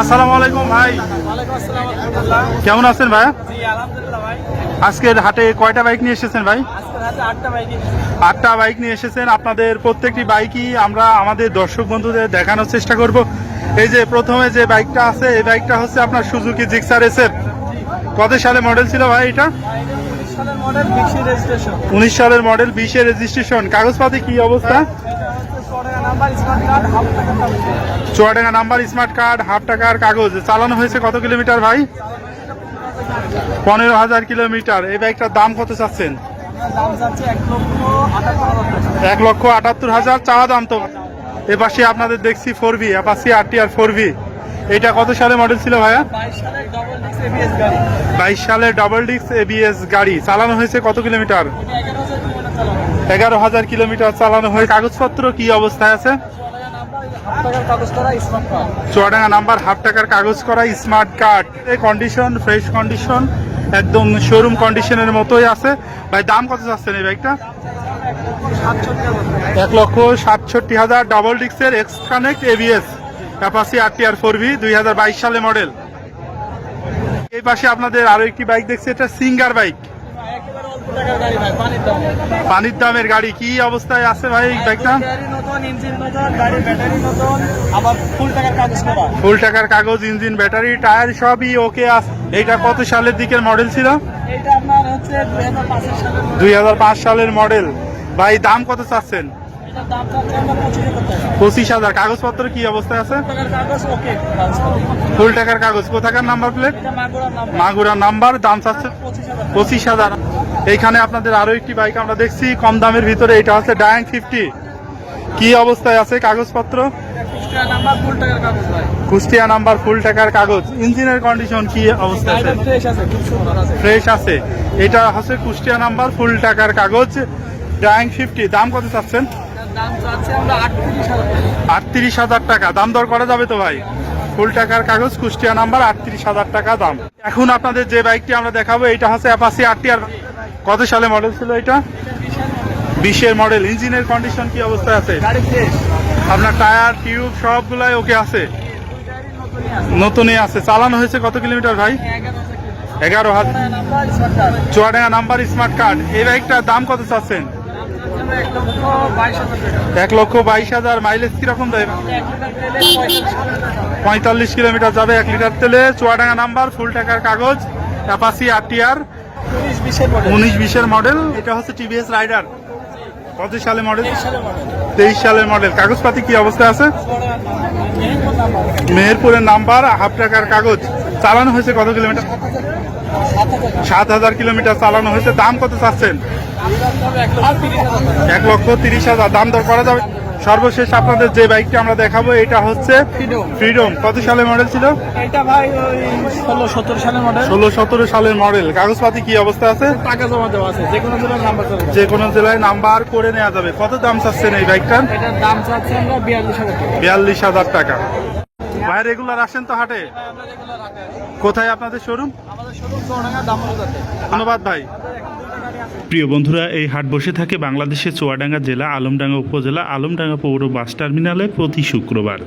আসসালামু আলাইকুম ভাই। আসসালাম কেমন আছেন ভাই? আজকের হাটে কয়টা বাইক নিয়ে এসেছেন ভাই? আটটা বাইকে নিয়ে এসেছেন। আপনাদের প্রত্যেকটি বাইকই আমরা আমাদের দর্শক বন্ধুদের দেখানোর চেষ্টা করব। এই যে প্রথমে যে বাইকটা আছে এই বাইকটা হচ্ছে আপনার সুজুকি জিক্সার এসের। কত সালে মডেল ছিল ভাই এটা? মডেল মিক্সি রেজিস্ট্রেশন। উনিশ সালের মডেল বিশে রেজিস্ট্রেশন। কাগজপাতি কি অবস্থা? Chuadanga number smart card, half টাকার কাগজ। চালানো হয়েছে কত কিলোমিটার ভাই? পনেরো হাজার কিলোমিটার। এই বাইকটার দাম কত চাচ্ছেন? এক লক্ষ আটাত্তর হাজার চাওয়া দাম তো। এ পাশে আপনাদের দেখছি four V Apache R T R four V. এটা কত সালে মডেল ছিল ভাইয়া? বাইশ সালের ডবল ডিস্ক এবিএস গাড়ি। চালানো হয়েছে কত কিলোমিটার? এগারো হাজার কিলোমিটার চালানো হয়ে কাগজপত্র কি অবস্থায় আছে? চুয়াডাঙ্গা নাম্বার হাফ টাকার কাগজ করা স্মার্ট কার্ড এই কন্ডিশন ফ্রেশ কন্ডিশন একদম শোরুম কন্ডিশনের মতোই আছে। ভাই, দাম কত চাচ্ছেন এই বাইকটা এক লক্ষ সাতষট্টি হাজার double ডিক্সের X connect ABS Apache R T R four V দুই হাজার বাইশ সালে মডেল এই পাশে আপনাদের আরও একটি বাইক দেখছি, এটা সিঙ্গার বাইক একেবারে অল্প টাকার গাড়ি ভাই পানির দামের গাড়ি কি অবস্থায় আছে ভাই আবার ফুল টাকার কাগজ ইঞ্জিন ব্যাটারি টায়ার সবই ওকে আছে এইটা কত সালের দিকের মডেল ছিল? এটা দুই হাজার সালের। মডেল ভাই দাম কত চাচ্ছেন? পঁচিশ হাজার কাগজপত্র কি অবস্থায় আছে? ফুল টাকার কাগজ কোথাকার নাম্বার প্লেট মাগুরার মাগুরা নাম্বার দাম চাচ্ছে পঁচিশ হাজার। এইখানে আপনাদের আরও একটি বাইক আমরা দেখছি কম দামের ভিতরে এটা হচ্ছে ডায়াং ফিফটি কি অবস্থায় আছে কাগজপত্র? কুষ্টিয়া নাম্বার ফুল টাকার কাগজ ইঞ্জিনের কন্ডিশন কি অবস্থায় আছে? ফ্রেশ আছে এটা হচ্ছে কুষ্টিয়া নাম্বার ফুল টাকার কাগজ। ডায়াং ফিফটি দাম কত চাচ্ছেন? আটত্রিশ হাজার টাকা। দাম দর করা যাবে তো ভাই? ফুল টাকার কাগজ কুষ্টিয়া নাম্বার আটত্রিশ হাজার টাকা দাম। এখন আপনাদের যে বাইকটি আমরা দেখাবো এটা হচ্ছে অ্যাপাসি আরটি আর কত সালে মডেল ছিল এটা? বিশের মডেল ইঞ্জিনের কন্ডিশন কি অবস্থায় আছে? আপনার টায়ার টিউব সবগুলাই ওকে আছে? নতুনই আছে। চালানো হয়েছে কত কিলোমিটার ভাই? এগারো হাজার চুয়াডাঙ্গা নাম্বার স্মার্ট কার্ড এই বাইকটার দাম কত চাচ্ছেন? এক লক্ষ বাইশ হাজার। মাইলেজ কীরকম দেয়? পঁয়তাল্লিশ কিলোমিটার যাবে এক লিটার তেলে। চুয়াডাঙ্গা নাম্বার ফুল টাকার কাগজ। অ্যাপাসি আর টি আর উনিশ বিশের মডেল এটা হচ্ছে টিভিএস রাইডার পঁচিশ সালে মডেল তেইশ সালের মডেল তেইশ সালের মডেল কাগজপাতি কি অবস্থায় আছে? মেহেরপুরের নাম্বার হাফ টাকার কাগজ। চালানো হয়েছে কত কিলোমিটার? সাত হাজার কিলোমিটার চালানো হয়েছে। দাম কত চাচ্ছেন? এক লক্ষ তিরিশ হাজার। দাম দর করা যাবে? সর্বশেষ আপনাদের যে বাইকটি আমরা দেখাবো এটা হচ্ছে ফ্রিডম কত সালের মডেল ছিল? এটা ভাই ষোলো সতেরো সালের মডেল ষোলো সতেরো সালের মডেল কাগজপাতি কি অবস্থা আছে? টাকা জমা দেওয়া আছে। যে কোনো জেলার নাম্বার যে কোনো জেলায় নাম্বার করে নেওয়া যাবে। কত দাম চাচ্ছেন এই বাইকটার? এটার দাম চাচ্ছে আমরা বিয়াল্লিশ হাজার টাকা। বিয়াল্লিশ হাজার টাকা। ভাই রেগুলার আসেন তো হাটে? রাখি কোথায় আপনাদের শোরুম আমাদের চৌরাঙ্গা ধন্যবাদ ভাই। প্রিয় বন্ধুরা, এই হাট বসে থাকে বাংলাদেশের চুয়াডাঙ্গা জেলা, আলমডাঙ্গা উপজেলা, আলমডাঙ্গা পৌর বাস টার্মিনালে প্রতি শুক্রবার।